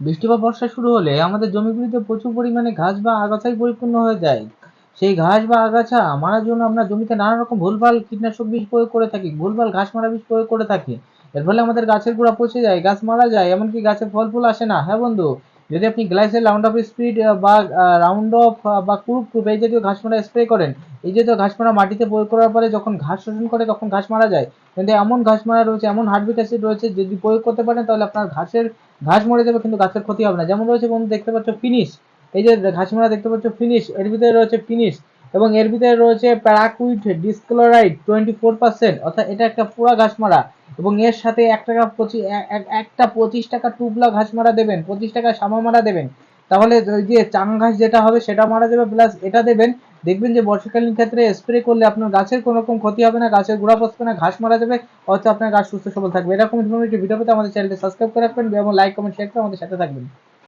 বৃষ্টি বা বর্ষা শুরু হলে আমাদের জমিগুলিতে প্রচুর পরিমাণে ঘাস বা আগাছায় পরিপূর্ণ হয়ে যায়। সেই ঘাস বা আগাছা মারার জন্য আমরা জমিতে নানা রকম ভুলভাল কীটনাশক বিষ প্রয়োগ করে থাকি, ভুলভাল ঘাস মারা বিষ প্রয়োগ করে থাকি। এর ফলে আমাদের গাছের গোড়া পচে যায়, গাছ মারা যায়, এমনকি গাছে ফল ফুল আসে না। হ্যাঁ বন্ধু, যদি আপনি গ্লাইসের রাউন্ড অফ স্পিড বা রাউন্ড অফ বা কুরুপ কুরুপ এই জাতীয় ঘাস মারা স্প্রে করেন, এই জাতীয় ঘাস মারা মাটিতে প্রয়োগ করার পরে যখন ঘাস শোষণ করে তখন ঘাস মারা যায়। কিন্তু এমন ঘাস মারা রয়েছে, এমন হার্বিক অ্যাসিড রয়েছে, যদি প্রয়োগ করতে পারেন তাহলে আপনার ঘাসের ঘাস মরে যাবে কিন্তু গাছের ক্ষতি হবে না। যেমন রয়েছে বন্ধু, দেখতে পাচ্ছ ফিনিশ। এই যে ঘাস মরা দেখতে পাচ্ছ ফিনিশ, এর ভিতরে রয়েছে ফিনিশ এবং এর ভিতরে রয়েছে paraquat dichloride twenty four percent, অর্থাৎ এটা একটা পুরা ঘাস মারা এবং এর সাথে এক টাকা পঁচিশ একটা পঁচিশ টাকা টুবলা ঘাস মারা দেবেন, পঁচিশ টাকা সামা মারা দেবেন। তাহলে যে চাং ঘাস যেটা হবে সেটা মারা যাবে প্লাস এটা দেবেন, দেখবেন যে বর্ষাকালীন ক্ষেত্রে স্প্রে করলে আপনার গাছের কোনো রকম ক্ষতি হবে না, গাছের গোড়া পচবে না, ঘাস মারা যাবে অর্থাৎ আপনার গাছ সুস্থ সবল থাকবে। এরকম ইনফরমেটিভ ভিডিও পেতে আমাদের চ্যানেলটি সাবস্ক্রাইব করে রাখবেন, এবং লাইক কমেন্ট শেয়ার করে আমাদের সাথে থাকবেন।